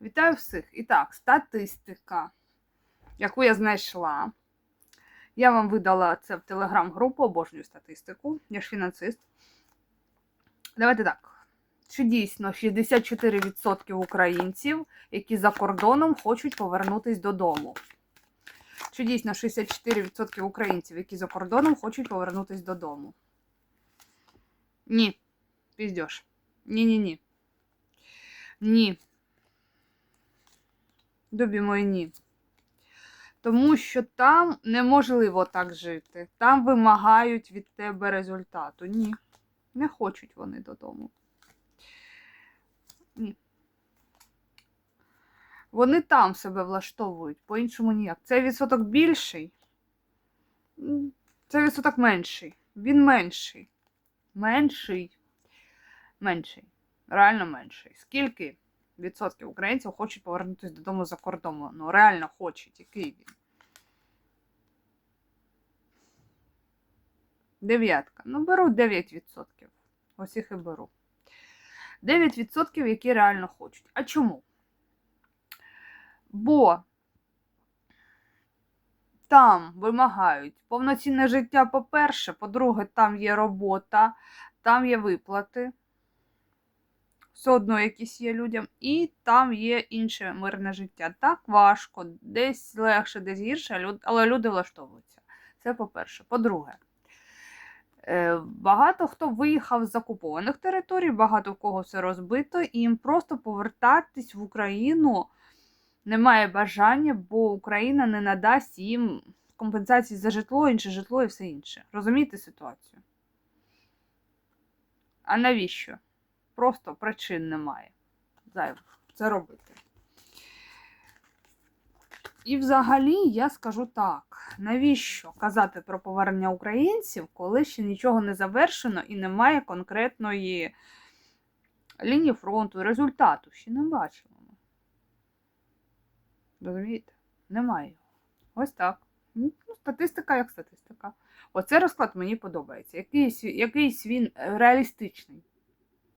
Вітаю всіх. І так, статистика, яку я знайшла. Я вам видала це в телеграм-групу, обожнюю статистику. Я ж фінансист. Давайте так. Чи дійсно 64% українців, які за кордоном хочуть повернутися додому? Чи дійсно 64% українців, які за кордоном хочуть повернутися додому? Ні. Піздєш. Ні-ні-ні. Ні. Любі мої ні. Тому що там неможливо так жити. Там вимагають від тебе результату. Ні. Не хочуть вони додому. Ні. Вони там себе влаштовують, по-іншому ніяк. Цей відсоток більший. Цей відсоток менший. Він менший. Менший. Менший. Реально менший. Скільки відсотків українців хочуть повернутися додому за кордоном? Ну, реально хочуть. Який він? Дев'ятка. Ну, беру 9%. Ось їх і беру. 9%, які реально хочуть. А чому? Бо там вимагають повноцінне життя, по-перше, по-друге, там є робота, там є виплати. Все одно якісь є людям, і там є інше мирне життя. Так важко, десь легше, десь гірше, але люди влаштовуються. Це по-перше. По-друге, е, багато хто виїхав з окупованих територій, багато в кого все розбито, і їм просто повертатись в Україну немає бажання, бо Україна не надасть їм компенсації за житло, інше житло і все інше. Розумієте ситуацію? А навіщо? Просто причин немає. Зайвих це робити. І взагалі я скажу так: навіщо казати про повернення українців, коли ще нічого не завершено і немає конкретної лінії фронту, результату ще не бачимо. Розумієте? Немає. Ось так. Ну, статистика як статистика. Оцей розклад мені подобається. Якийсь, якийсь він реалістичний.